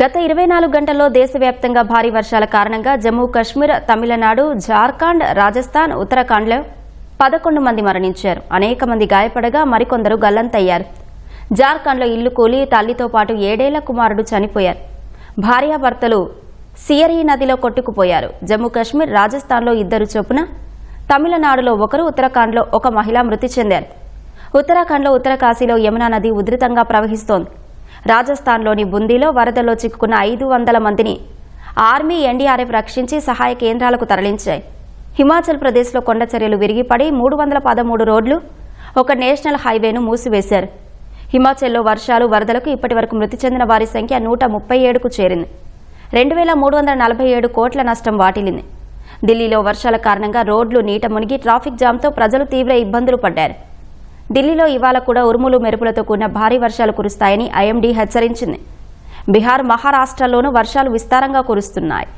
గత ఇరవై నాలుగు గంటల్లో దేశవ్యాప్తంగా భారీ వర్షాల కారణంగా జమ్మూ కాశ్మీర్ తమిళనాడు జార్ఖండ్ రాజస్థాన్ ఉత్తరాఖండ్లో పదకొండు మంది మరణించారు. అనేక మంది గాయపడగా మరికొందరు గల్లంతయ్యారు. జార్ఖండ్లో ఇల్లు కూలి తల్లితో పాటు ఏడేళ్ళ కుమారుడు చనిపోయారు. భార్యాభర్తలు సియరీ నదిలో కొట్టుకుపోయారు. జమ్మూ కాశ్మీర్ రాజస్థాన్లో ఇద్దరు చొప్పున తమిళనాడులో ఒకరు ఉత్తరాఖండ్లో ఒక మహిళ మృతి చెందారు. ఉత్తరాఖండ్లో ఉత్తరకాశీలో యమునా నది ఉధృతంగా ప్రవహిస్తోంది. రాజస్థాన్లోని బుందీలో వరదలో చిక్కుకున్న ఐదు వందల మందిని ఆర్మీ ఎన్డీఆర్ఎఫ్ రక్షించి సహాయ కేంద్రాలకు తరలించాయి. హిమాచల్ ప్రదేశ్లో కొండ చర్యలు విరిగిపడి మూడు వందల పదమూడు రోడ్లు ఒక నేషనల్ హైవేను మూసివేశారు. హిమాచల్లో వర్షాలు వరదలకు ఇప్పటివరకు మృతి చెందిన వారి సంఖ్య నూట ముప్పై ఏడుకు చేరింది. రెండు వేల మూడు వందల నలభై ఏడు కోట్ల నష్టం వాటిల్లింది. ఢిల్లీలో వర్షాల కారణంగా రోడ్లు నీట మునిగి ట్రాఫిక్ జామ్తో ప్రజలు తీవ్ర ఇబ్బందులు పడ్డారు. ఢిల్లీలో ఇవాళ కూడా ఉరుములు మెరుపులతో కూడిన భారీ వర్షాలు కురుస్తాయని ఐఎండీ హెచ్చరించింది. బీహార్ మహారాష్ట్రలోనూ వర్షాలు విస్తారంగా కురుస్తున్నాయి.